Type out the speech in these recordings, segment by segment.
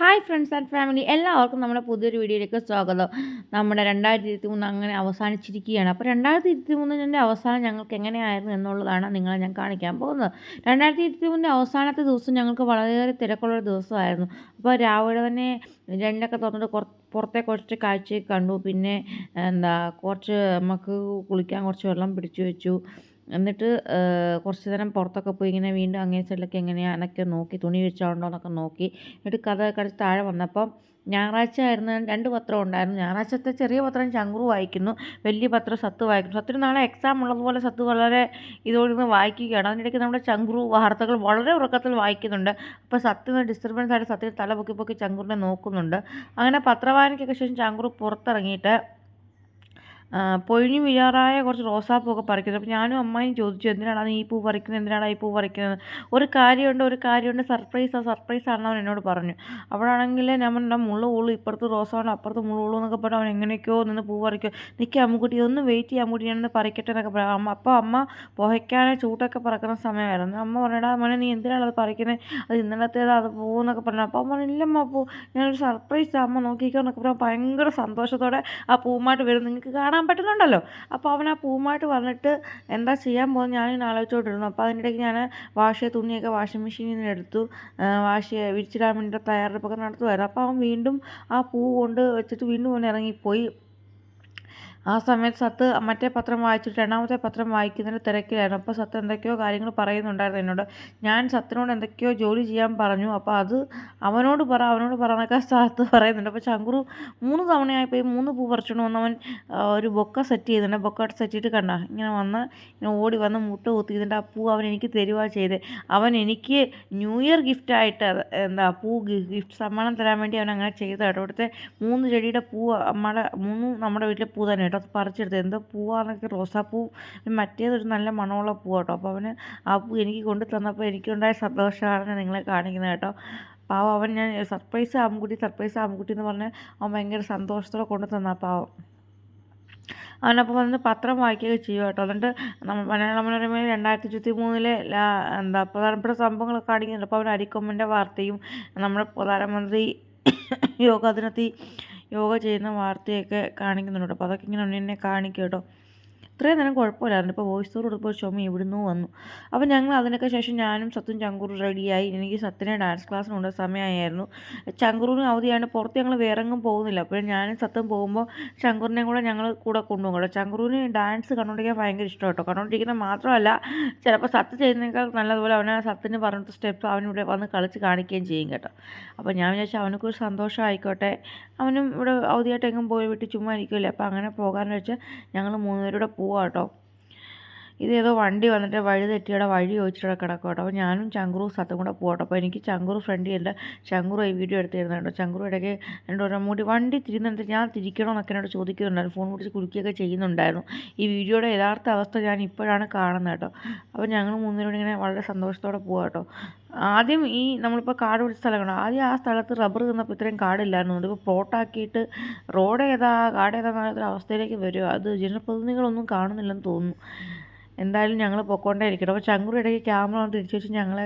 Hi friends and family എല്ലാവർക്കും നമ്മുടെ പുതിയൊരു വീഡിയോയിലേക്ക് സ്വാഗതം. നമ്മുടെ രണ്ടായിരത്തി ഇരുപത്തി മൂന്ന് അങ്ങനെ അവസാനിച്ചിരിക്കുകയാണ്. അപ്പോൾ രണ്ടായിരത്തി ഇരുപത്തി മൂന്നിന്റെ അവസാനം ഞങ്ങൾക്ക് എങ്ങനെയായിരുന്നു എന്നുള്ളതാണ് നിങ്ങളെ ഞാൻ കാണിക്കാൻ പോകുന്നത്. രണ്ടായിരത്തി ഇരുപത്തി മൂന്നിന്റെ അവസാനത്തെ ദിവസം ഞങ്ങൾക്ക് വളരെയേറെ തിരക്കുള്ളൊരു ദിവസമായിരുന്നു. അപ്പോൾ രാവിലെ തന്നെ രണ്ടൊക്കെ തുറന്നിട്ട് കുറച്ച് പുറത്തെ കുറച്ച് കാഴ്ചയൊക്കെ കണ്ടു. പിന്നെ എന്താ കുറച്ച് നമുക്ക് കുളിക്കാൻ കുറച്ച് വെള്ളം പിടിച്ചു വെച്ചു. എന്നിട്ട് കുറച്ച് നേരം പുറത്തൊക്കെ പോയി ഇങ്ങനെ വീണ്ടും അങ്ങേ സൈഡിലൊക്കെ എങ്ങനെയാണെന്നൊക്കെ നോക്കി തുണി വിരിച്ചാലുണ്ടോ എന്നൊക്കെ നോക്കി എന്നിട്ട് കഥ കടിച്ച് താഴെ വന്നപ്പം ഞായറാഴ്ച ആയിരുന്നു രണ്ട് പത്രം ഉണ്ടായിരുന്നു. ഞായറാഴ്ചത്തെ ചെറിയ പത്രം ചങ്കുറു വായിക്കുന്നു വലിയ പത്രം സത്ത് വായിക്കുന്നു. സത്തിന് നാളെ എക്സാം ഉള്ളതുപോലെ സത്ത് വളരെ ഇതോടിന്ന് വായിക്കുകയാണ്. അതിനിടയ്ക്ക് നമ്മുടെ ചങ്കുറു വാർത്തകൾ വളരെ ഉറക്കത്തിൽ വായിക്കുന്നുണ്ട്. അപ്പോൾ സത്തിന് ഡിസ്റ്റർബൻസ് ആയിട്ട് സത്തിന് തല പൊക്കി പൊക്കി ചങ്കുറിനെ നോക്കുന്നുണ്ട്. അങ്ങനെ പത്രവായനയ്ക്കൊക്കെ ശേഷം ചങ്കുറു പുറത്തിറങ്ങിയിട്ട് പൊഴിഞ്ഞു വീഴാറായ കുറച്ച് റോസാപ്പൂവൊക്കെ പറിക്കുന്നത്. അപ്പോൾ ഞാനും അമ്മായും ചോദിച്ചു എന്തിനാണ് നീ ഈ പൂ പറിക്കുന്നത് എന്തിനാണ് ഈ പൂ പറിക്കുന്നത് ഒരു കാര്യമുണ്ട് ഒരു കാര്യമുണ്ട്. സർപ്രൈസ് ആ സർപ്രൈസ് ആണെന്ന് അവൻ എന്നോട് പറഞ്ഞു. അവിടാണെങ്കിൽ ഞാൻ പറഞ്ഞ മുള്ളു ഉള്ളു ഇപ്പുറത്ത് റോസാണ് അപ്പുറത്ത് മുള്ളു ഉള്ളു എന്നൊക്കെ പറഞ്ഞു അവൻ എങ്ങനെയൊക്കെയോ നിന്ന് പൂ പറിക്കും നിൽക്കുക അമ്മക്കുട്ടി ഒന്ന് വെയിറ്റ് ചെയ്യാൻ അമ്മുട്ടി ഞാനൊന്ന് പറിക്കട്ടെ എന്നൊക്കെ പറയാം അമ്മ അപ്പോൾ അമ്മ പുഹയ്ക്കാനെ ചൂട്ടൊക്കെ പറക്കുന്ന സമയമായിരുന്നു. അമ്മ പറഞ്ഞിടാ മോനെ നീ എന്തിനാണ് അത് പറിക്കുന്നത് അത് ഇന്നലത്തേതാ അത് പോകുന്നൊക്കെ പറഞ്ഞു. അപ്പോൾ അമ്മ ഇല്ലമ്മ പൂ ഞാനൊരു സർപ്രൈസ് അമ്മ നോക്കിക്കോ എന്നൊക്കെ പറയാം ഭയങ്കര സന്തോഷത്തോടെ ആ പൂവുമായിട്ട് വരും നിങ്ങൾക്ക് കാണാൻ കാണാൻ പറ്റുന്നുണ്ടല്ലോ. അപ്പോൾ അവൻ ആ പൂവുമായിട്ട് വന്നിട്ട് എന്താ ചെയ്യാൻ പോകുന്നത് ഞാനിങ്ങനെ ആലോചിച്ചോണ്ടിരുന്നു അപ്പോൾ അതിന്റെ ഇടയ്ക്ക് ഞാൻ വാഷ് ചെയ്ത തുണിയൊക്കെ വാഷിംഗ് മെഷീനിൽ നിന്ന് എടുത്തു. വാഷ് വിരിച്ചിടാൻ വേണ്ടിയിട്ട് തയ്യാറെടുപ്പൊക്കെ നടത്തുമായിരുന്നു അപ്പോൾ അവൻ വീണ്ടും ആ പൂ കൊണ്ട് വെച്ചിട്ട് വീണ്ടും അവൻ ഇറങ്ങിപ്പോയി. ആ സമയത്ത് സത്ത് മറ്റേ പത്രം വായിച്ചിട്ട് രണ്ടാമത്തെ പത്രം വായിക്കുന്നതിന്റെ തിരക്കിലായിരുന്നു. അപ്പോൾ സത്ത് എന്തൊക്കെയോ കാര്യങ്ങൾ പറയുന്നുണ്ടായിരുന്നു എന്നോട്. ഞാൻ സത്തിനോട് എന്തൊക്കെയോ ജോലി ചെയ്യാൻ പറഞ്ഞു. അപ്പോൾ അത് അവനോട് പറ അവനോട് പറഞ്ഞൊക്കെ സത്ത് പറയുന്നുണ്ട്. അപ്പോൾ ചങ്കുറു മൂന്ന് തവണയായിപ്പോയി മൂന്ന് പൂ പറിച്ചുകൊണ്ട് വന്ന് അവൻ ഒരു ബൊക്ക സെറ്റ് ചെയ്യുന്നുണ്ട് ബൊക്ക സെറ്റ് ചെയ്തിട്ട് കണ്ട ഇങ്ങനെ വന്ന് ഇങ്ങനെ ഓടി വന്ന് മുട്ട കുത്തിയതിന്റെ ആ പൂ അവൻ എനിക്ക് തരുക ചെയ്ത്. അവൻ എനിക്ക് ന്യൂ ഇയർ ഗിഫ്റ്റായിട്ട് എന്താ പൂ ഗിഫ്റ്റ് സമ്മാനം തരാൻ വേണ്ടി അവൻ അങ്ങനെ ചെയ്തതായിട്ട് അവിടുത്തെ മൂന്ന് ചെടിയുടെ പൂ നമ്മുടെ മൂന്ന് നമ്മുടെ വീട്ടിലെ പൂ തന്നെ കേട്ടോ പറിച്ചെടുത്ത് എന്തോ പൂവാണെങ്കിൽ റോസാപ്പൂ മറ്റേതൊരു നല്ല മണമുള്ള പൂ കേട്ടോ അപ്പോൾ അവന് ആ പൂ എനിക്ക് കൊണ്ടു തന്നപ്പോൾ എനിക്കുണ്ടായ സന്തോഷമാണ് ഞാൻ നിങ്ങളെ കാണിക്കുന്നത് കേട്ടോ. പാവം അവൻ ഞാൻ സർപ്രൈസ് ആമ്പുകുട്ടി സർപ്രൈസ് ആമ്പുകുട്ടി എന്ന് പറഞ്ഞ് അവൻ ഭയങ്കര സന്തോഷത്തോടെ കൊണ്ടു തന്ന പാവം. അവനപ്പോൾ വന്ന് പത്രം വായിക്കുകയൊക്കെ ചെയ്യും കേട്ടോ. എന്നിട്ട് മലയാള മനോരമയിൽ രണ്ടായിരത്തി ഇരുപത്തി മൂന്നിലെ എന്താ പ്രധാനപ്പെട്ട സംഭവങ്ങളൊക്കെ കാണിക്കുന്നുണ്ട്. അപ്പോൾ അവൻ അരിക്കൊമ്പന്റെ വാർത്തയും നമ്മുടെ പ്രധാനമന്ത്രി യോഗ യോഗ ചെയ്യുന്ന വാർത്തയൊക്കെ കാണിക്കുന്നുണ്ട് അപ്പോൾ അതൊക്കെ ഇങ്ങനെ എന്നെ കാണിക്കും കേട്ടോ. ഇത്രയും നേരം കുഴപ്പമില്ലായിരുന്നു. ഇപ്പോൾ വോയിസ് ഓവർ കൊടുത്തപ്പോൾ ചുമ ഇവിടുന്ന് വന്നു. അപ്പോൾ ഞങ്ങൾ അതിനൊക്കെ ശേഷം ഞാനും സത്തും ചങ്കൂറും റെഡിയായി എനിക്ക് സത്തിനെ ഡാൻസ് ക്ലാസ്സിനുണ്ട് സമയമായിരുന്നു ചങ്കൂറിന് അവധിയാണ് പുറത്ത് ഞങ്ങൾ വേറെങ്ങും പോകുന്നില്ല. അപ്പോൾ ഞാനും സത്തും പോകുമ്പോൾ ചങ്കൂറിനെയും കൂടെ ഞങ്ങൾ കൂടെ കൊണ്ടുപോകും കേട്ടോ. ചങ്കൂറിന് ഡാൻസ് കണ്ടുകൊണ്ടിരിക്കാൻ ഭയങ്കര ഇഷ്ടം കേട്ടോ. കണ്ടുകൊണ്ടിരിക്കുന്നത് മാത്രമല്ല ചിലപ്പോൾ സത്ത് ചെയ്യുന്നതിനേക്കാൾ നല്ലതുപോലെ അവനെ സത്തിന് പറഞ്ഞിട്ട് സ്റ്റെപ്പ് അവനിവിടെ വന്ന് കളിച്ച് കാണിക്കുകയും ചെയ്യും കേട്ടോ. അപ്പോൾ ഞാൻ വിചാരിച്ചാൽ അവനൊക്കെ ഒരു സന്തോഷമായിക്കോട്ടെ അവനും ഇവിടെ അവധിയായിട്ട് എങ്ങും പോയി വിട്ട് ചുമ്മാ ഇരിക്കുമല്ലേ അപ്പോൾ അങ്ങനെ പോകാമെന്ന് വെച്ചാൽ ഞങ്ങൾ മൂന്നുപേരൂടെ പോകും പോവാം കേട്ടോ ഇതേതോ വണ്ടി വന്നിട്ട് വഴി തെറ്റിയുടെ വഴി ചോദിച്ചിട്ട് കിടക്കും കേട്ടോ. അപ്പോൾ ഞാനും ചങ്കുറു സത്തും കൂടെ പോകട്ടോ. അപ്പോൾ എനിക്ക് ചങ്കുറു ഫ്രണ്ട് എന്റെ ചങ്കുറു ഈ വീഡിയോ എടുത്ത് തരുന്നുണ്ട് കേട്ടോ ചങ്കുറു ഇടയ്ക്ക് എന്റെ ഒരു മൂടി വണ്ടി തിരിയുന്നുണ്ട് ഞാൻ തിരിക്കണോ എന്നൊക്കെ എന്നോട് ചോദിക്കുന്നുണ്ടായിരുന്നു. ഫോൺ വിളിച്ച് കുലുക്കിയൊക്കെ ചെയ്യുന്നുണ്ടായിരുന്നു. ഈ വീഡിയോയുടെ യഥാർത്ഥ അവസ്ഥ ഞാൻ ഇപ്പോഴാണ് കാണുന്നത് കേട്ടോ. അപ്പോൾ ഞങ്ങൾ മൂന്നിനോട് ഇങ്ങനെ വളരെ സന്തോഷത്തോടെ പോകാം കേട്ടോ. ആദ്യം ഈ നമ്മളിപ്പോൾ കാട് പിടിച്ച സ്ഥലമാണ് ആദ്യം ആ സ്ഥലത്ത് റബ്ബർ തിന്നപ്പോൾ ഇത്രയും കാടില്ലായിരുന്നു. അതിപ്പോൾ പ്ലോട്ടാക്കിയിട്ട് റോഡ് ഏതാ കാട് ഏതാ അവസ്ഥയിലേക്ക് വരും അത് ജനപ്രതിനിധികളൊന്നും കാണുന്നില്ലെന്ന് തോന്നുന്നു. എന്തായാലും ഞങ്ങൾ പൊക്കോണ്ടേ ഇരിക്കട്ടെ അപ്പോൾ ചങ്കുർ ഇടയ്ക്ക് ക്യാമറ വന്ന് തിരിച്ചു വെച്ച് ഞങ്ങളെ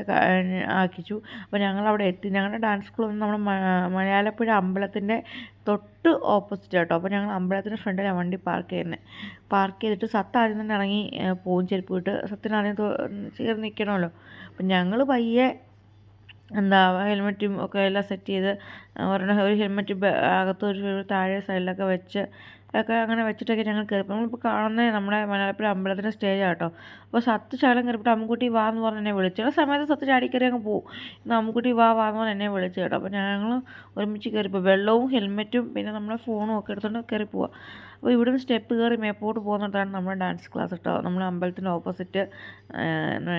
ആക്കിച്ചു. അപ്പോൾ ഞങ്ങൾ അവിടെ എത്തി. ഞങ്ങളുടെ ഡാൻസ് സ്കൂൾ നമ്മുടെ മലയാളപ്പുഴ അമ്പലത്തിന്റെ തൊട്ട് ഓപ്പോസിറ്റ് കേട്ടോ അപ്പോൾ ഞങ്ങൾ അമ്പലത്തിന്റെ ഫ്രണ്ടിലാണ് വണ്ടി പാർക്ക് ചെയ്യുന്നത് പാർക്ക് ചെയ്തിട്ട് സത്ത് ആദ്യം തന്നെ ഇറങ്ങി പോകും ചെരുപ്പ് വിട്ട് സത്തിനാദ്യം ചേർന്ന് നിൽക്കണമല്ലോ അപ്പം ഞങ്ങൾ പയ്യെ എന്താ ഹെൽമെറ്റും ഒക്കെ എല്ലാം സെറ്റ് ചെയ്ത് ഒരെണ്ണം ഒരു ഹെൽമെറ്റ് അകത്ത് ഒരു താഴെ സൈഡിലൊക്കെ വെച്ച് ഒക്കെ അങ്ങനെ വെച്ചിട്ടൊക്കെ ഞങ്ങൾ കയറി നമ്മളിപ്പോൾ കാണുന്നത് നമ്മുടെ മലയാളപ്പുഴ അമ്പലത്തിന്റെ സ്റ്റേജ് ആട്ടോ അപ്പോൾ സത്ത് ശകലം കയറിയിട്ട് അമ്മുക്കുട്ടി വാ എന്ന് പറഞ്ഞ് എന്നെ വിളിച്ചു. ചില സമയത്ത് സത്ത് ചാടി കയറി അങ്ങ് പോകും ഇന്ന് അമ്മുക്കുട്ടി വാ വാ എന്ന് പറഞ്ഞ് എന്നെ വിളിച്ചു കേട്ടോ. അപ്പോൾ ഞങ്ങൾ ഒരുമിച്ച് കയറിപ്പോൾ വെള്ളവും ഹെൽമെറ്റും പിന്നെ നമ്മുടെ ഫോണും ഒക്കെ എടുത്തുകൊണ്ട് കയറി പോവുക അപ്പോൾ ഇവിടുന്ന് സ്റ്റെപ്പ് കയറി മേപ്പോട്ട് പോകുന്നിടത്താണ് നമ്മുടെ ഡാൻസ് ക്ലാസ് കേട്ടോ. നമ്മുടെ അമ്പലത്തിന്റെ ഓപ്പോസിറ്റ്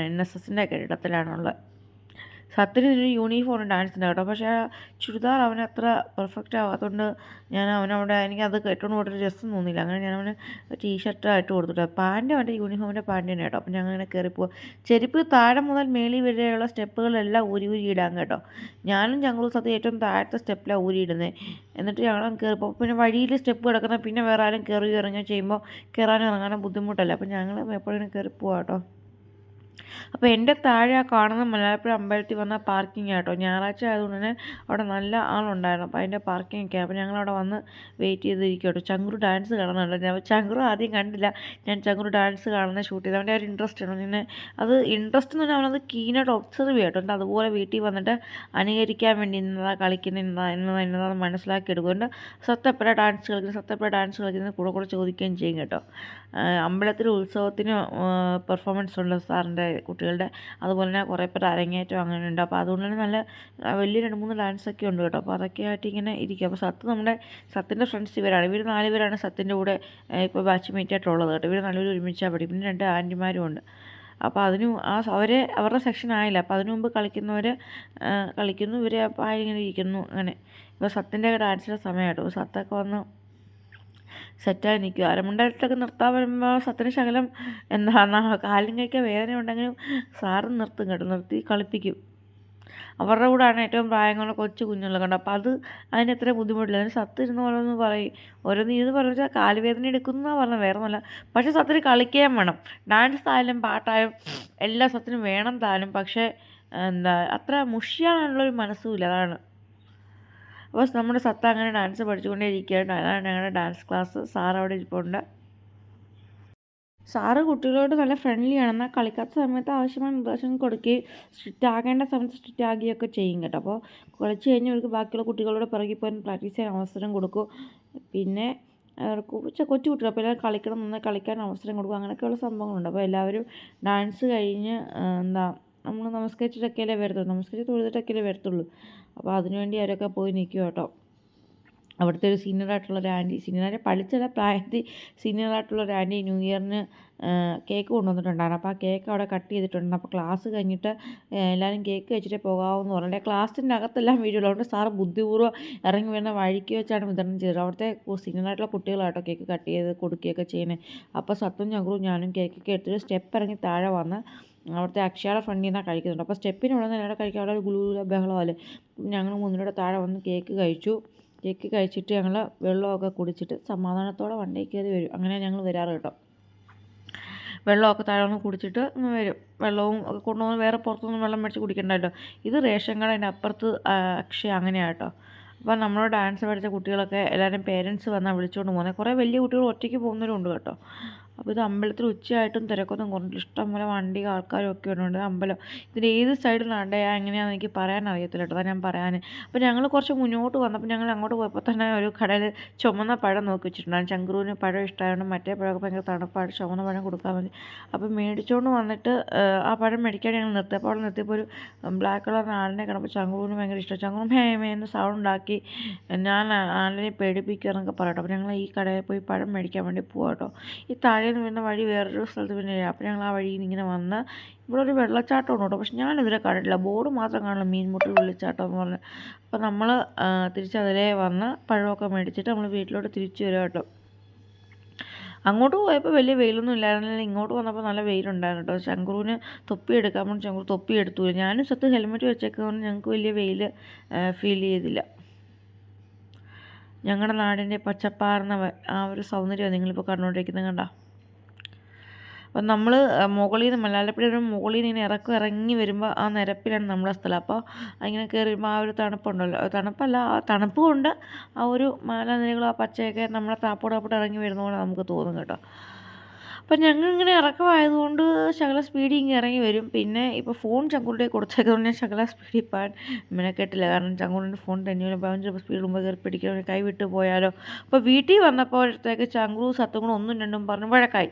എൻ എസ് എസിന്റെ കെട്ടിടത്തിലാണുള്ളത് സത്യന് ഒരു യൂണിഫോം ഡാൻസ് ഉണ്ട് കേട്ടോ പക്ഷേ ചുരിദാർ അവന് അത്ര പെർഫെക്റ്റ് ആവാത്തതുകൊണ്ട് ഞാൻ അവനവിടെ എനിക്ക് അത് കെട്ടുകൊണ്ട് പോയിട്ട് രസം തോന്നിയില്ല. അങ്ങനെ ഞാൻ അവന് ടീഷർട്ട് ആയിട്ട് കൊടുത്തിട്ട് പാന്റ് അവന്റെ യൂണിഫോമിന്റെ പാന്റ് തന്നെ കേട്ടോ അപ്പം ഞങ്ങൾ ഇങ്ങനെ കയറിപ്പോവുക ചെരുപ്പ് താഴെ മുതൽ മേളി വരെയുള്ള സ്റ്റെപ്പുകളെല്ലാം ഊരി ഊരി ഇടാം കേട്ടോ. ഞാനും ഞങ്ങളും സത്യം ഏറ്റവും താഴത്തെ സ്റ്റെപ്പിലാണ് ഊരി ഇടുന്നത് എന്നിട്ട് ഞങ്ങൾ കയറിപ്പോൾ പിന്നെ വഴിയിൽ സ്റ്റെപ്പ് കിടക്കുന്ന പിന്നെ വേറെ ആരും കയറി ഇറങ്ങുകയോ ചെയ്യുമ്പോൾ കയറാനും ഇറങ്ങാനും ബുദ്ധിമുട്ടല്ല. അപ്പം ഞങ്ങൾ എപ്പോഴും കയറി പോവാം കേട്ടോ അപ്പോൾ എന്റെ താഴെ ആ കാണുന്ന മലയാളപ്പുഴ അമ്പലത്തിൽ വന്ന പാർക്കിംഗ് ആട്ടോ. ഞായറാഴ്ച ആയതുകൊണ്ട് തന്നെ അവിടെ നല്ല ആളുണ്ടായിരുന്നു. അപ്പോൾ അതിന്റെ പാർക്കിംഗ് ഒക്കെ. അപ്പോൾ ഞങ്ങളവിടെ വന്ന് വെയിറ്റ് ചെയ്തിരിക്കും കേട്ടോ ചങ്കുരു ഡാൻസ് കാണുന്നുണ്ട്. ഞാൻ ചങ്കുരു ആദ്യം കണ്ടില്ല. ഞാൻ ചങ്കുരു ഡാൻസ് കാണുന്ന ഷൂട്ട് ചെയ്ത് അവന്റെ ഒരു ഇൻട്രസ്റ്റ് ആണ് പിന്നെ അത് ഇൻട്രസ്റ്റ് എന്ന് പറഞ്ഞാൽ അവനത് കീനായിട്ട് ഒബ്സർവ് ചെയ്യട്ടോ. കേട്ടോ എന്നിട്ട് അതുപോലെ വീട്ടിൽ വന്നിട്ട് അനുകരിക്കാൻ വേണ്ടി ഇന്നതാ കളിക്കുന്ന ഇന്നതാ ഇന്നതാ ഇന്നതാ മനസ്സിലാക്കി എടുക്കുന്നുണ്ട് സത്തപ്പുഴ ഡാൻസ് കളിക്കുന്ന സത്തപ്പുഴ ഡാൻസ് കളിക്കുന്നത് കൂടെ കൂടെ ചോദിക്കുകയും ചെയ്യും കേട്ടോ. അമ്പലത്തിൽ ഉത്സവത്തിന് പെർഫോമൻസ് ഉണ്ട് സാറിന്റെ കുട്ടികളുടെ അതുപോലെ തന്നെ കുറേ പേർ അരങ്ങേറ്റം അങ്ങനെ ഉണ്ട് അപ്പോൾ അതുകൊണ്ട് തന്നെ നല്ല വലിയ രണ്ട് മൂന്ന് ഡാൻസൊക്കെ ഉണ്ട് കേട്ടോ. അപ്പോൾ അതൊക്കെ ആയിട്ട് ഇങ്ങനെ ഇരിക്കും. അപ്പോൾ സത്ത് നമ്മുടെ സത്തിന്റെ ഫ്രണ്ട്സ് ഇവരാണ്. ഇവർ നാല് പേരാണ് സത്തിന്റെ കൂടെ ഇപ്പോൾ ബാച്ച് മീറ്റ് ആയിട്ടുള്ളത് കേട്ടോ. ഇവർ നല്ലൊരു ഒരുമിച്ചാണ് പഠിക്കും പിന്നെ രണ്ട് ആന്റിമാരും ഉണ്ട്. അപ്പോൾ അതിന് ആ അവരെ അവരുടെ സെക്ഷൻ ആയില്ല. അപ്പോൾ അതിനു മുമ്പ് കളിക്കുന്നവർ കളിക്കുന്നു. ഇവർ അപ്പോൾ ആയിങ്ങനെ ഇരിക്കുന്നു. അങ്ങനെ. ഇപ്പോൾ സത്തിന്റെ ഡാൻസിന്റെ സമയം കേട്ടോ. സത്തൊക്കെ വന്ന് സെറ്റായി നിൽക്കുക. അരമുണ്ടായിട്ടൊക്കെ നിർത്താൻ വരുമ്പോൾ സത്തിന് ശകലം എന്താ കാലിനും കഴിക്കാൻ വേദന ഉണ്ടെങ്കിലും സാറ് നിർത്തും കേട്ടോ. നിർത്തി കളിപ്പിക്കും. അവരുടെ കൂടെയാണ് ഏറ്റവും പ്രായമുള്ള കൊച്ചു കുഞ്ഞുള്ള കണ്ടോ? അപ്പോൾ അത് അതിന് എത്ര ബുദ്ധിമുട്ടില്ല. അതിന് സത്ത് ഇരുന്ന് ഓരോന്ന് പറയും. ഓരോന്ന് ഇരുന്ന് പറഞ്ഞു വെച്ചാൽ കാലുവേദന എടുക്കുന്നതാണ് പറഞ്ഞത്. വേറെ ഒന്നുമല്ല. പക്ഷേ സത്തിന് കളിക്കാൻ വേണം. ഡാൻസ് ആയാലും പാട്ടായാലും എല്ലാ സത്തിനും വേണം താനും പക്ഷേ എന്താ അത്ര മുഷിയാനുള്ളൊരു മനസ്സുമില്ല അതാണ്. അപ്പോൾ നമ്മുടെ സത്ത അങ്ങനെ ഡാൻസ് പഠിച്ചുകൊണ്ടേ ഇരിക്കുകയാണ് അതാണ് ഞങ്ങളുടെ ഡാൻസ് ക്ലാസ് സാർ അവിടെ ഇരിപ്പുണ്ട്. സാറ് കുട്ടികളോട് നല്ല ഫ്രണ്ട്ലി ആണ്. എന്നാൽ കളിക്കാത്ത സമയത്ത് ആവശ്യമായ നിർദ്ദേശം കൊടുക്കുകയും സ്ട്രിക്റ്റ് ആകേണ്ട സമയത്ത് സ്ട്രിക്റ്റ് ആകുകയൊക്കെ ചെയ്യും കേട്ടോ. അപ്പോൾ കളിച്ച് കഴിഞ്ഞ് അവർക്ക് ബാക്കിയുള്ള കുട്ടികളോട് പിറകെ പോയി പ്രാക്ടീസ് ചെയ്യാൻ അവസരം കൊടുക്കും. പിന്നെ കൊച്ചു കൊച്ചു കുട്ടികൾ അപ്പോൾ എല്ലാവരും കളിക്കണം നന്നായി കളിക്കാൻ അവസരം കൊടുക്കും. അങ്ങനെയൊക്കെയുള്ള സംഭവങ്ങളുണ്ട്. അപ്പോൾ എല്ലാവരും ഡാൻസ് കഴിഞ്ഞ് എന്താ നമ്മൾ നമസ്കരിച്ചിട്ടൊക്കെയല്ലേ വരത്തുള്ളൂ. നമസ്കരിച്ച് തൊഴുതിട്ടൊക്കെയല്ലേ വരത്തുള്ളൂ. അപ്പോൾ അതിനുവേണ്ടി അവരൊക്കെ പോയി നിൽക്കും കേട്ടോ. അവിടുത്തെ ഒരു സീനിയർ ആയിട്ടുള്ള ഒരു ആന്റി സീനിയർ ആന്റി പഠിച്ചല്ല പ്രായത്തിൽ സീനിയർ ആയിട്ടുള്ള ഒരു ആന്റി ന്യൂ ഇയറിന് കേക്ക് കൊണ്ടുവന്നിട്ടുണ്ടായിരുന്നു. അപ്പോൾ ആ കേക്ക് അവിടെ കട്ട് ചെയ്തിട്ടുണ്ട് അപ്പോൾ ക്ലാസ് കഴിഞ്ഞിട്ട് എല്ലാവരും കേക്ക് വെച്ചിട്ട് പോകാമെന്ന് പറഞ്ഞിട്ട് ക്ലാസ്സിന്റെ അകത്തെല്ലാം വീഡിയോ ഉള്ളതുകൊണ്ട് സാറ് ബുദ്ധിപൂർവം ഇറങ്ങി വരുന്ന വഴിക്ക് വെച്ചാണ് വിതരണം ചെയ്തത്. അവിടുത്തെ സീനിയറായിട്ടുള്ള കുട്ടികളാട്ടോ കേക്ക് കട്ട് ചെയ്ത് കൊടുക്കുകയൊക്കെ ചെയ്യുന്നത്. അപ്പോൾ സത്യം ഞങ്ങളും ഞാനും കേക്കൊക്കെ എടുത്തിട്ട് സ്റ്റെപ്പ് ഇറങ്ങി താഴെ വന്ന് അവിടുത്തെ അക്ഷയുടെ ഫ്രണ്ടിൽ നിന്നാണ് കഴിക്കുന്നുണ്ട് അപ്പോൾ സ്റ്റെപ്പിന് ഇവിടെ നിന്ന് കഴിക്കാൻ അവിടെ ഒരു ഗുളുഗുല ബഹളമല്ലേ ഞങ്ങൾ മൂന്നിലൂടെ താഴെ വന്ന് കേക്ക് കഴിച്ചു. കേക്ക് കഴിച്ചിട്ട് ഞങ്ങൾ വെള്ളമൊക്കെ കുടിച്ചിട്ട് സമാധാനത്തോടെ വണ്ടിയിൽ കയറി വരും. അങ്ങനെ ഞങ്ങൾ വരാറ് കേട്ടോ. വെള്ളമൊക്കെ താഴെ കുടിച്ചിട്ട് വരും. വെള്ളവും ഒക്കെ കൊണ്ടുപോകുന്ന വേറെ പുറത്തുനിന്ന് വെള്ളം മേടിച്ച് കുടിക്കണ്ടല്ലോ ഇത് റേഷൻ കടേന്റെ അപ്പുറത്ത് അക്ഷയ അങ്ങനെയാണ് കേട്ടോ. അപ്പോൾ നമ്മൾ ഡാൻസ് പഠിച്ച കുട്ടികളൊക്കെ എല്ലാവരും പേരൻസ് വന്നാൽ വിളിച്ചുകൊണ്ട് പോകുന്നത് കുറേ വലിയ കുട്ടികൾ ഒറ്റയ്ക്ക് പോകുന്നവരും ഉണ്ട് കേട്ടോ. അപ്പോൾ ഇത് അമ്പലത്തിൽ ഉച്ചയായിട്ടും തിരക്കൊന്നും കുറഞ്ഞില്ല ഇഷ്ടംപോലെ വണ്ടി ആൾക്കാരും ഒക്കെ ഉണ്ട് അമ്പലം ഇതിന്റെ ഏത് സൈഡിൽ നടയാ എങ്ങനെയാണെന്ന് എനിക്ക് പറയാൻ അറിയത്തില്ല കേട്ടോ. ഞാൻ പറയാൻ അപ്പോൾ ഞങ്ങൾ കുറച്ച് മുന്നോട്ട് വന്നപ്പോൾ ഞങ്ങൾ അങ്ങോട്ട് പോയപ്പോൾ തന്നെ ഒരു കടയിൽ ചുമന്ന പഴം നോക്കി വെച്ചിട്ടുണ്ടായിരുന്നു. ചങ്കുരുവിന് പഴം ഇഷ്ടമായതുകൊണ്ട് മറ്റേ പഴമൊക്കെ ഭയങ്കര തണുപ്പാണ് ചുമന്ന പഴം കൊടുക്കാൻ വേണ്ടി. അപ്പോൾ മേടിച്ചുകൊണ്ട് വന്നിട്ട് ആ പഴം മേടിക്കാൻ ഞങ്ങൾ നിർത്തി അപ്പോൾ അവിടെ നിർത്തിയപ്പോൾ ഒരു ബ്ലാക്ക് കളർ ആളിനെ കണ്ടപ്പോൾ ചങ്കുരുവിന് ഭയങ്കര ഇഷ്ടം ചങ്കുറും ഹേമേ എന്ന് സൗണ്ട് ഉണ്ടാക്കി ഞാൻ ആളിനെ പേടിപ്പിക്കുക എന്നൊക്കെ പറയട്ടോ. അപ്പോൾ ഞങ്ങൾ ഈ കടയിൽ പോയി പഴം മേടിക്കാൻ വേണ്ടി പോകാം കേട്ടോ ഈ താഴെ നിന്ന് വരുന്ന വഴി വേറൊരു സ്ഥലത്ത് പിന്നെ അപ്പോൾ ഞങ്ങൾ ആ വഴിയിൽ നിന്ന് ഇങ്ങനെ വന്ന് ഇവിടെ ഒരു വെള്ളച്ചാട്ടം ഉണ്ട് കേട്ടോ പക്ഷെ ഞാനിതുവരെ കണ്ടിട്ടില്ല. ബോർഡ് മാത്രം കാണില്ല മീൻമുട്ടിൽ വെള്ളച്ചാട്ടം എന്ന് പറഞ്ഞ്. അപ്പോൾ നമ്മൾ തിരിച്ചതിലേ വന്ന് പഴമൊക്കെ മേടിച്ചിട്ട് നമ്മൾ വീട്ടിലോട്ട് തിരിച്ചു വരിക കേട്ടോ. അങ്ങോട്ട് പോയപ്പോൾ വലിയ വെയിലൊന്നും ഇല്ലായിരുന്നില്ല ഇങ്ങോട്ട് വന്നപ്പോൾ നല്ല വെയിലുണ്ടായിരുന്നു കേട്ടോ. ശങ്കുറുവിന് തൊപ്പി എടുക്കാൻ വേണ്ടി ശങ്കുറു തൊപ്പി എടുത്തു. ഞാനും സത്ത് ഹെൽമെറ്റ് വെച്ചേക്കുന്നതുകൊണ്ട് ഞങ്ങൾക്ക് വലിയ വെയിൽ ഫീൽ ചെയ്തില്ല. ഞങ്ങളുടെ നാടിന്റെ പച്ചപ്പാർന്ന ആ ഒരു സൗന്ദര്യമാണ് നിങ്ങളിപ്പോൾ കണ്ടുകൊണ്ടിരിക്കുന്നത് കണ്ടോ? അപ്പം നമ്മൾ മുകളിൽ നിന്ന് മലയാളപ്പുഴ മുകളിൽ നിന്ന് ഇങ്ങനെ ഇറക്കം ഇറങ്ങി വരുമ്പോൾ ആ നിരപ്പിലാണ് നമ്മളെ സ്ഥലം. അപ്പോൾ അങ്ങനെ കയറി വരുമ്പോൾ ആ ഒരു തണുപ്പുണ്ടല്ലോ. തണുപ്പല്ല ആ തണുപ്പ് കൊണ്ട് ആ ഒരു മലനിരകളും ആ പച്ചയൊക്കെ നമ്മളെ താപ്പോടാപ്പോട്ട് ഇറങ്ങി വരുന്ന പോലെ നമുക്ക് തോന്നും കേട്ടോ. അപ്പം ഞങ്ങൾ ഇങ്ങനെ ഇറക്കമായതുകൊണ്ട് ശകല സ്പീഡിൽ ഇങ്ങനെ ഇറങ്ങി വരും. പിന്നെ ഇപ്പോൾ ഫോൺ ചങ്കുരുടെ കൊടുത്തേക്കതുകൊണ്ട് ഞാൻ ശകല സ്പീഡിൽ പോകാൻ മെനക്കെട്ടില്ല കാരണം ചങ്കുറിന്റെ ഫോൺ തന്നെ അവൻ ചിലപ്പോൾ സ്പീഡ് മുമ്പ് കയറി പിടിക്കണം കൈ വിട്ട് പോയാലോ. അപ്പോൾ വീട്ടിൽ വന്നപ്പോഴത്തേക്ക് ചങ്കുറു സത്തും ഒന്നും രണ്ടും പറഞ്ഞു വഴക്കായി.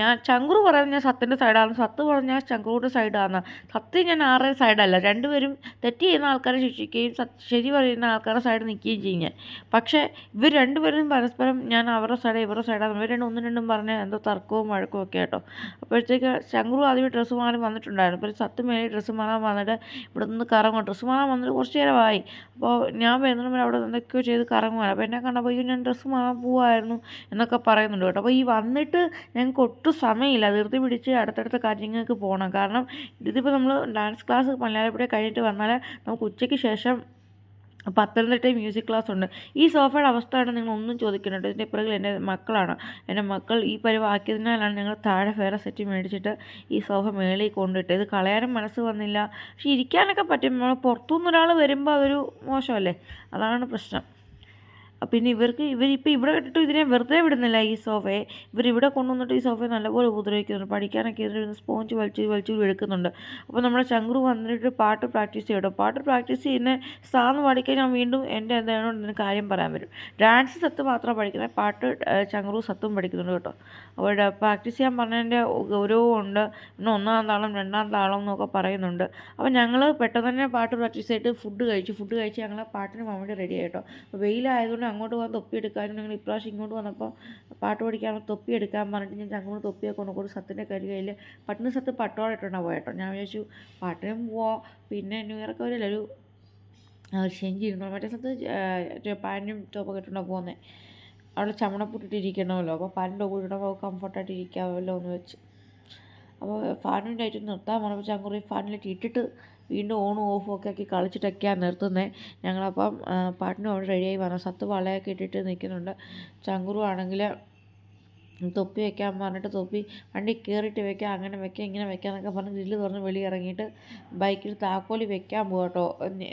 ഞാൻ ചങ്കുറു പറയുന്നത് ഞാൻ സത്തിന്റെ സൈഡാണ് സത്ത് പറഞ്ഞാൽ ചങ്കുറുടെ സൈഡാണ് സത്ത് ഞാൻ ആരുടെ സൈഡല്ല രണ്ടുപേരും തെറ്റ് ചെയ്യുന്ന ആൾക്കാരെ ശിക്ഷിക്കുകയും ശരി പറയുന്ന ആൾക്കാരുടെ സൈഡ് നിൽക്കുകയും ചെയ്യും ഞാൻ. പക്ഷേ ഇവർ രണ്ടുപേരും പരസ്പരം ഞാൻ അവരുടെ സൈഡ് ഇവരുടെ സൈഡാണ് ഇവർ രണ്ടും ഒന്നും രണ്ടും പറഞ്ഞ് എന്തോ തർക്കവും ബഹളവും വഴക്കും ഒക്കെ കേട്ടോ അപ്പോഴത്തേക്ക് ശങ്കുറു ആദ്യമേ ഡ്രസ്സ് മാറി വന്നിട്ടുണ്ടായിരുന്നു. അപ്പോൾ സത്ത് മേലെ ഡ്രസ്സ് മാറാൻ വന്നിട്ട് ഇവിടെ നിന്ന് കറങ്ങും. ഡ്രസ്സ് മാറാൻ വന്നിട്ട് കുറച്ച് നേരമായി. അപ്പോൾ ഞാൻ വരുന്നതിന് അവിടെ എന്തൊക്കെയോ ചെയ്ത് കറങ്ങുവാണ്. അപ്പോൾ എന്നെ കണ്ടപ്പോൾ അയ്യോ ഞാൻ ഡ്രസ്സ് മാറാൻ പോവായിരുന്നു എന്നൊക്കെ പറയുന്നുണ്ട് കേട്ടോ. അപ്പോൾ ഈ വന്നിട്ട് ഞങ്ങൾക്ക് ഒട്ടും സമയമില്ല. ധൃതി പിടിച്ച് അടുത്തടുത്ത കാര്യങ്ങൾക്ക് പോകണം. കാരണം ഇതിപ്പോൾ നമ്മൾ ഡാൻസ് ക്ലാസ് മലയാളപ്പുഴ കഴിഞ്ഞിട്ട് വന്നാൽ നമുക്ക് ഉച്ചയ്ക്ക് ശേഷം പത്തനംതിട്ട മ്യൂസിക് ക്ലാസ് ഉണ്ട്. ഈ സോഫയുടെ അവസ്ഥയാണ് നിങ്ങൾ ഒന്നും ചോദിക്കുന്നുണ്ട് ഇതിന്റെ പിറകിൽ എന്റെ മക്കളാണ്. എന്റെ മക്കൾ ഈ പരിവാക്കിയതിനാലാണ് ഞങ്ങൾ താഴെ വേറെ സെറ്റ് മേടിച്ചിട്ട് ഈ സോഫ മേളിൽ കൊണ്ടിട്ട് ഇത് കളയാനും മനസ്സ് വന്നില്ല. പക്ഷേ ഇരിക്കാനൊക്കെ പറ്റും. നമ്മൾ പുറത്തുനിന്ന് ഒരാൾ വരുമ്പോൾ അതൊരു മോശമല്ലേ? അതാണ് പ്രശ്നം. പിന്നെ ഇവർക്ക് ഇവരിപ്പോൾ ഇവിടെ ഇട്ടിട്ട് ഇതിനെ വെറുതെ വിടുന്നില്ല ഈ സോഫയെ. ഇവരിവിടെ കൊണ്ടുവന്നിട്ട് ഈ സോഫയെ നല്ലപോലെ ഉപദ്രവിക്കുന്നുണ്ട്. പഠിക്കാനൊക്കെ ഇതിന് സ്പോഞ്ച് വലിച്ചു വലിച്ചു എടുക്കുന്നുണ്ട്. അപ്പോൾ നമ്മുടെ ചങ്കുറു വന്നിട്ട് പാട്ട് പ്രാക്ടീസ് ചെയ്യട്ടോ. പാട്ട് പ്രാക്ടീസ് ചെയ്യുന്ന സാന്ന് പഠിക്കാൻ ഞാൻ വീണ്ടും എന്റെ എന്താണ് കാര്യം പറയാൻ വരും. ഡാൻസ് സത്ത് മാത്രമാണ് പഠിക്കുന്നത് പാട്ട് ചങ്കറു സത്തും പഠിക്കുന്നുണ്ട് കേട്ടോ. അപ്പോൾ പ്രാക്ടീസ് ചെയ്യാൻ പറഞ്ഞതിന്റെ ഗൗരവമുണ്ട് പിന്നെ ഒന്നാം താളം രണ്ടാം താളം എന്നൊക്കെ പറയുന്നുണ്ട്. അപ്പോൾ ഞങ്ങൾ പെട്ടെന്ന് തന്നെ പാട്ട് പ്രാക്ടീസ് ചെയ്തിട്ട് ഫുഡ് കഴിച്ചു. ഫുഡ് കഴിച്ച് ഞങ്ങൾ പാട്ടിന് വേണ്ടി റെഡി ആയിട്ടോ അപ്പോൾ വെയിലായതുകൊണ്ട് അങ്ങോട്ട് പോകാൻ തൊപ്പി എടുക്കാനും ഞങ്ങൾ ഇപ്രാവശ്യം ഇങ്ങോട്ട് വന്നപ്പോൾ പാട്ട് പഠിക്കാൻ തൊപ്പി എടുക്കാൻ പറഞ്ഞിട്ട് ഞാൻ അങ്ങോട്ട് തൊപ്പിയൊക്കെ കൊണ്ടുപോയി സത്തിന്റെ കരി കയ്യിൽ പട്ടിന് സത്ത് പട്ടോടെ പോയട്ടോ ഞാൻ വിചാരിച്ചു പാട്ടിനും പോവാം. പിന്നെ ന്യൂ ഇയർ വരില്ല ഒരു ചേഞ്ച് ഇരുന്നോ മറ്റേ സ്ഥലത്ത് പാന്റും ടോപ്പൊക്കെ ഇട്ടുണ്ടോ പോകുന്നത് അവിടെ ചമണപ്പൂട്ടിട്ടിരിക്കണമല്ലോ അപ്പോൾ പാന്റിന്റെ ടോപ്പ് ഇടുമ്പോൾ കംഫർട്ടായിട്ട് ഇരിക്കാമല്ലോ എന്ന് വെച്ച്. അപ്പോൾ ഫാനും ലൈറ്റും നിർത്താൻ പറഞ്ഞപ്പോൾ ചങ്കുറി ഫാനിലേക്ക് ഇട്ടിട്ട് വീണ്ടും ഓണും ഓഫും ഒക്കെ ആക്കി കളിച്ചിട്ടൊക്കെയാണ് നിർത്തുന്നത് ഞങ്ങളപ്പം പാട്ടിന് അവിടെ റെഡിയായി പറഞ്ഞു സത്ത് വളയൊക്കെ ഇട്ടിട്ട് നിൽക്കുന്നുണ്ട്. ചങ്കുറു ആണെങ്കിൽ തൊപ്പി വെക്കാൻ പറഞ്ഞിട്ട് തൊപ്പി വണ്ടി കയറിയിട്ട് വെക്കാം അങ്ങനെ വെക്കാം ഇങ്ങനെ വെക്കാം എന്നൊക്കെ പറഞ്ഞ് ഗ്രില്ല് തുറന്ന് വെളിയിറങ്ങിയിട്ട് ബൈക്കിൽ താക്കോലി വെക്കാൻ പോകട്ടോ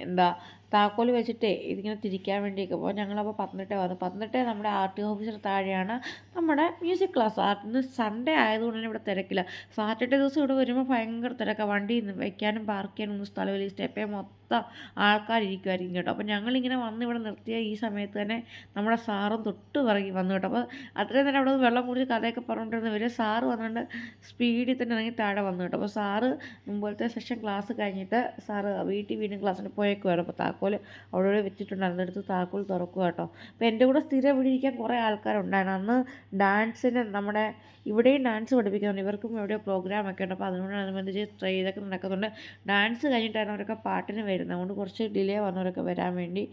എന്താ താക്കോൽ വെച്ചിട്ടേ ഇതിങ്ങനെ തിരിക്കാൻ വേണ്ടിയൊക്കെ അപ്പോൾ ഞങ്ങളപ്പോൾ പത്തനംതിട്ട വന്നു. പത്തനംതിട്ട നമ്മുടെ ആർട്ട് ഓഫീസർ താഴെയാണ് നമ്മുടെ മ്യൂസിക് ക്ലാസ് ഇന്ന് സൺഡേ ആയതുകൊണ്ട് തന്നെ ഇവിടെ തിരക്കില്ല. സാറ്റർഡേ ദിവസം ഇവിടെ വരുമ്പോൾ ഭയങ്കര തിരക്കാണ് വണ്ടി വയ്ക്കാനും പാർക്ക് ചെയ്യാനും ഒന്നും സ്ഥലമില്ല. ഈ സ്റ്റെപ്പേ മൊത്തം ആൾക്കാരിരിക്കുമായിരിക്കും കേട്ടോ. അപ്പോൾ ഞങ്ങളിങ്ങനെ വന്ന് ഇവിടെ നിർത്തിയ ഈ സമയത്ത് തന്നെ നമ്മുടെ സാറും തൊട്ട് പിറകി വന്നു കേട്ടോ. അപ്പോൾ അത്രയും നേരം അവിടെ വെള്ളം കുടിച്ച് കഥയൊക്കെ പറഞ്ഞുകൊണ്ടിരുന്നവർ സാറ് വന്നുകൊണ്ട് സ്പീഡിൽ തന്നെ ഇറങ്ങി താഴെ വന്നു കേട്ടോ. അപ്പോൾ സാറ് മുമ്പോഴത്തെ സെഷൻ ക്ലാസ് കഴിഞ്ഞിട്ട് സാറ് വീട്ടിൽ വീണ്ടും ക്ലാസ്സിന് പോയേക്കുമായിരുന്നു അപ്പോൾ താക്കോൽ താക്കോൽ അവിടെ വെച്ചിട്ടുണ്ട്. അന്നെടുത്ത് താക്കോൽ തുറക്കുക കേട്ടോ. അപ്പോൾ എന്റെ കൂടെ സ്ഥിരം ഇവിടെ ഇരിക്കാൻ കുറേ ആൾക്കാരുണ്ടായിരുന്നു. അന്ന് ഡാൻസിന് നമ്മുടെ ഇവിടെയും ഡാൻസ് പഠിപ്പിക്കുന്നുണ്ട്. ഇവർക്കും എവിടെയോ പ്രോഗ്രാം ഒക്കെ ഉണ്ട്. അപ്പോൾ അതിനോടനുബന്ധിച്ച് ഇതൊക്കെ നടക്കുന്നുണ്ട്. ഡാൻസ് കഴിഞ്ഞിട്ടാണ് അവരൊക്കെ പാട്ടിന് വരുന്നത്. അതുകൊണ്ട് കുറച്ച് ഡിലേ വന്നവരൊക്കെ വരാൻ വേണ്ടി.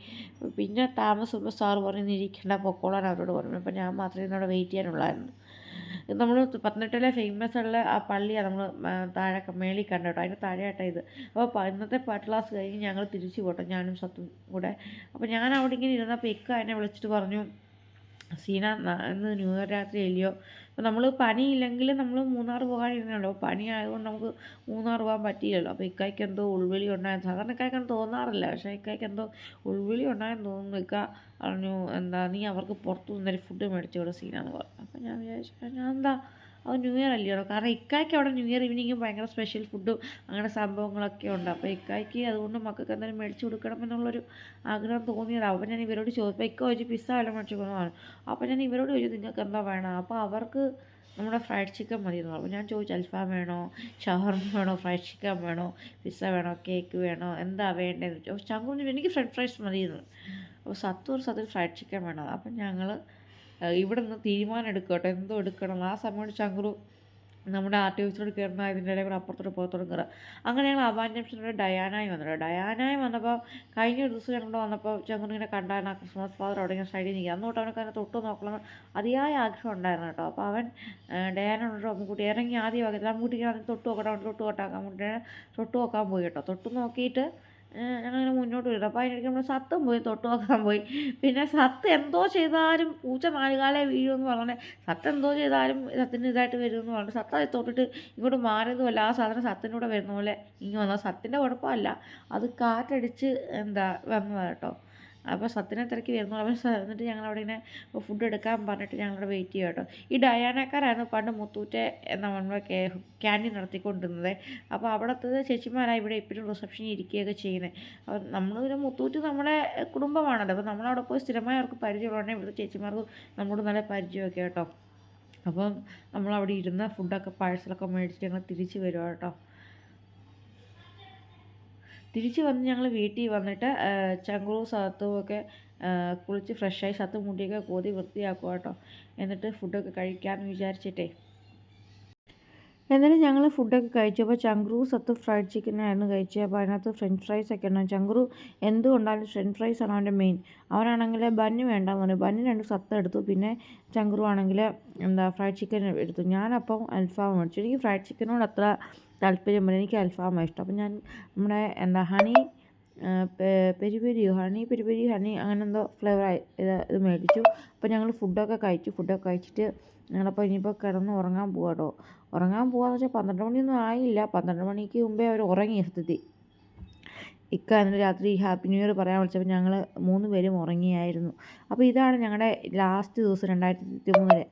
പിന്നെ താമസം സാർ പറഞ്ഞ് ഇരിക്കേണ്ട പൊക്കോളാൻ അവരോട് പറഞ്ഞു. അപ്പോൾ ഞാൻ മാത്രമേ ഇന്നവിടെ വെയിറ്റ് ചെയ്യാനുള്ളായിരുന്നു. നമ്മൾ പത്തനംതിട്ടയിലെ ഫേമസ് ഉള്ള ആ പള്ളിയാണ് നമ്മൾ താഴെ മേളിൽ കണ്ട കേട്ടോ അതിന്റെ താഴെയായിട്ടാണ് ഇത് അപ്പോൾ ഇന്നത്തെ പാട്ട് ക്ലാസ് കഴിഞ്ഞ് ഞങ്ങൾ തിരിച്ചു പോട്ടോ ഞാനും സത്തും കൂടെ. അപ്പോൾ ഞാൻ അവിടെ ഇങ്ങനെ ഇരുന്നപ്പോൾ ഇക്ക എന്നെ വിളിച്ചിട്ട് പറഞ്ഞു സീന ഇന്ന് ന്യൂ ഇയർ രാത്രി അല്ലയോ? അപ്പോൾ നമ്മൾ പനിയില്ലെങ്കിൽ നമ്മൾ മൂന്നാർ പോകാനിരുന്നല്ലോ പനി ആയതുകൊണ്ട് നമുക്ക് മൂന്നാർ പോകാൻ പറ്റിയില്ലല്ലോ. അപ്പോൾ ഇക്കായ്ക്ക് എന്തോ ഉൾവിളി ഉണ്ടായെന്ന് സാധാരണ ഇക്കായ്ക്കൊന്നും തോന്നാറില്ല. പക്ഷേ ഇക്കായ്ക്ക് എന്തോ ഉൾവിളി ഉണ്ടായെന്ന് തോന്നുന്നു. ഇക്ക പറഞ്ഞു എന്താ നീ അവർക്ക് പുറത്തു നിന്നൊരു ഫുഡ് മേടിച്ചു ഇവിടെ സീനാന്ന് പറഞ്ഞു. അപ്പോൾ ഞാൻ വിചാരിച്ചു ഞാൻ എന്താ അത് ന്യൂ ഇയർ അല്ലയോ? കാരണം ഇക്കായ്ക്ക് അവിടെ ന്യൂ ഇയർ ഈവനിങ്ങും ഭയങ്കര സ്പെഷ്യൽ ഫുഡും അങ്ങനെ സംഭവങ്ങളൊക്കെ ഉണ്ട്. അപ്പോൾ ഇക്കായ്ക്ക് അതുകൊണ്ട് മക്കൾക്ക് എന്തായാലും മേടിച്ച് കൊടുക്കണം എന്നുള്ളൊരു ആഗ്രഹം തോന്നിയതാണ് അപ്പോൾ ഞാൻ ഇവരോട് ചോദിച്ചപ്പോൾ ഇക്ക ചോദിച്ചു പിസ്സ വല്ലതും മേടിച്ചു കൊടുക്കുന്നതാണ് അപ്പോൾ ഞാൻ ഇവരോട് ചോദിച്ചു നിങ്ങൾക്ക് എന്താ വേണം? അപ്പോൾ അവർക്ക് നമ്മുടെ ഫ്രൈഡ് ചിക്കൻ മതി എന്ന് പറഞ്ഞു. ഞാൻ ചോദിച്ചു അൽഫാം വേണോ? ഷവർമ വേണോ? ഫ്രൈഡ് ചിക്കൻ വേണോ? പിസ്സ വേണോ? കേക്ക് വേണോ? എന്താ വേണ്ടതെന്ന് ചോദിച്ചു ചങ്കുന് എനിക്ക് ഫ്രൈഡ് ഫ്രൈസ് മതി എന്ന് അപ്പോൾ സത്തൂർ സത്തൂർ ഫ്രൈഡ് ചിക്കൻ വേണം. അപ്പം ഞങ്ങൾ ഇവിടെ നിന്ന് തീരുമാനം എടുക്കട്ടെ എന്തോ എടുക്കണം. ആ സമയത്ത് ചങ്കുറു നമ്മുടെ ആർ ടി ഓഫീസിലോട് കയറുന്ന ഇതിന്റെ ഇടയിൽ കൂടെ അപ്പുറത്തോട്ട് പുറത്തോട്ട് കയറുക അങ്ങനെ ഞങ്ങൾ അവാൻ ജംഗ്ഷനിലൂടെ ഡയാനായി വന്നത്. ഡയാനായി വന്നപ്പോൾ കഴിഞ്ഞ ഒരു ദിവസം ഞങ്ങൾ വന്നപ്പോൾ ചങ്കുറിങ്ങനെ ഇങ്ങനെ കണ്ടായിരുന്നു ആ ക്രിസ്മസ് ഫാദർ അവിടെ ഇങ്ങനെ സൈഡിൽ നിൽക്കുക. അന്ന് അവനൊക്കെ അതിനെ തൊട്ട് നോക്കണം അതിയായ ആഗ്രഹം ഉണ്ടായിരുന്നു കേട്ടോ. അപ്പോൾ അവൻ ഡയാനോട് അമ്മുക്കുട്ടി ഇറങ്ങി ആദ്യം വകത്തിൽ ഇങ്ങനെ തൊട്ട് നോക്കട്ടെ. തൊട്ട് നോട്ടാക്കാൻ അമ്മുട്ടിനെ തൊട്ട് നോക്കാൻ പോയി കേട്ടോ. തൊട്ട് നോക്കിയിട്ട് ഞങ്ങളിങ്ങനെ മുന്നോട്ട് വരും അപ്പോൾ അതിനിടയ്ക്ക് നമ്മൾ സത്തും പോയി തൊട്ട് നോക്കാൻ പോയി. പിന്നെ സത്ത് എന്തോ ചെയ്താലും പൂച്ച നാലുകാലേ വീഴുമെന്ന് പറഞ്ഞേ സത്ത് എന്തോ ചെയ്താലും സത്തിന് ഇതായിട്ട് വരുമെന്ന് പറഞ്ഞു സത്ത് അത് തൊട്ടിട്ട് ഇങ്ങോട്ട് മാറിയതുമല്ല ആ സാധനം സത്തിന്റെ കൂടെ വരുന്ന പോലെ ഇങ്ങനെ വന്നാൽ സത്തിന്റെ കുഴപ്പമല്ല. അത് കാറ്റടിച്ച് എന്താ വന്നതാണ് കേട്ടോ. അപ്പോൾ സത്യനെ തിരക്കി വരുന്നു. അവൻ എന്നിട്ട് ഞങ്ങൾ അവിടെ ഇങ്ങനെ ഫുഡ് എടുക്കാൻ പറഞ്ഞിട്ട് ഞങ്ങളവിടെ വെയിറ്റ് ചെയ്യുക കേട്ടോ ഈ ഡയാനക്കാരായിരുന്നു പണ്ട് മുത്തൂറ്റെ നമ്മൾ ക്യാന്റീൻ നടത്തിക്കൊണ്ടിരുന്നത്. അപ്പോൾ അവിടുത്തെ ചേച്ചിമാരാണ് ഇവിടെ ഇപ്പോഴും റിസപ്ഷനിൽ ഇരിക്കുകയൊക്കെ ചെയ്യുന്നത്. അപ്പോൾ നമ്മൾ പിന്നെ മുത്തൂറ്റ് നമ്മുടെ കുടുംബമാണല്ലോ. അപ്പോൾ നമ്മളവിടെ പോയി സ്ഥിരമായി അവർക്ക് പരിചയമുള്ളതുകൊണ്ട് ഇവിടുത്തെ ചേച്ചിമാർക്ക് നമ്മളോട് നല്ല പരിചയമൊക്കെ കേട്ടോ അപ്പം നമ്മളവിടെ ഇരുന്ന ഫുഡൊക്കെ പാഴ്സലൊക്കെ മേടിച്ചിട്ട് ഞങ്ങൾ തിരിച്ച് വരുവാ കേട്ടോ തിരിച്ച് വന്ന് ഞങ്ങൾ വീട്ടിൽ വന്നിട്ട് ചങ്കുറും സത്തും ഒക്കെ കുളിച്ച് ഫ്രഷായി സത്തും മുടിയൊക്കെ കോതി വൃത്തിയാക്കുക കേട്ടോ എന്നിട്ട് ഫുഡൊക്കെ കഴിക്കാമെന്ന് വിചാരിച്ചിട്ടേ. എന്നിട്ട് ഞങ്ങൾ ഫുഡൊക്കെ കഴിച്ചു. അപ്പോൾ ചങ്ക്രു സത്ത് ഫ്രൈഡ് ചിക്കനായിരുന്നു കഴിച്ചത്. അപ്പോൾ അതിനകത്ത് ഫ്രഞ്ച് ഫ്രൈസ് ഒക്കെ ഉണ്ടാവും ചങ്ക്രു എന്തുകൊണ്ടാലും ഫ്രഞ്ച് ഫ്രൈസ് ആണ് അവന്റെ മെയിൻ അവനാണെങ്കിൽ ബന്ന് വേണ്ടെന്ന് പറഞ്ഞു. ബന്ന് രണ്ട് സത്ത് എടുത്തു. പിന്നെ ചങ്ക്രു ആണെങ്കിൽ എന്താ ഫ്രൈഡ് ചിക്കൻ എടുത്തു. ഞാനപ്പം അൽഫാം മേടിച്ചു. എനിക്ക് ഫ്രൈഡ് ചിക്കനോട് അത്ര താല്പര്യം എനിക്ക് അൽഫാമാണ് ഇഷ്ടം. അപ്പം ഞാൻ നമ്മുടെ എന്താ ഹണി പെരി പെരിയോ ഹണി പെരി പെരി ഹണി അങ്ങനെ എന്തോ ഫ്ലേവർ ഇത് ഇത് മേടിച്ചു. അപ്പോൾ ഞങ്ങൾ ഫുഡൊക്കെ കഴിച്ചു. ഫുഡൊക്കെ കഴിച്ചിട്ട് ഞങ്ങളപ്പോൾ ഇനിയിപ്പോൾ കിടന്ന് ഉറങ്ങാൻ പോവാ കേട്ടോ ഉറങ്ങാൻ പോകാന്ന് വെച്ചാൽ പന്ത്രണ്ട് മണിയൊന്നും ആയില്ല. പന്ത്രണ്ട് മണിക്ക് മുമ്പേ അവർ ഉറങ്ങി സത്യത്തിൽ ഇക്ക അന്ന് രാത്രി ഹാപ്പി ന്യൂ ഇയർ പറയാൻ വിളിച്ചപ്പോൾ ഞങ്ങൾ മൂന്ന് പേരും ഉറങ്ങിയായിരുന്നു. അപ്പോൾ ഇതാണ് ഞങ്ങളുടെ ലാസ്റ്റ് ദിവസം രണ്ടായിരത്തി ഇരുപത്തി മൂന്നിലെ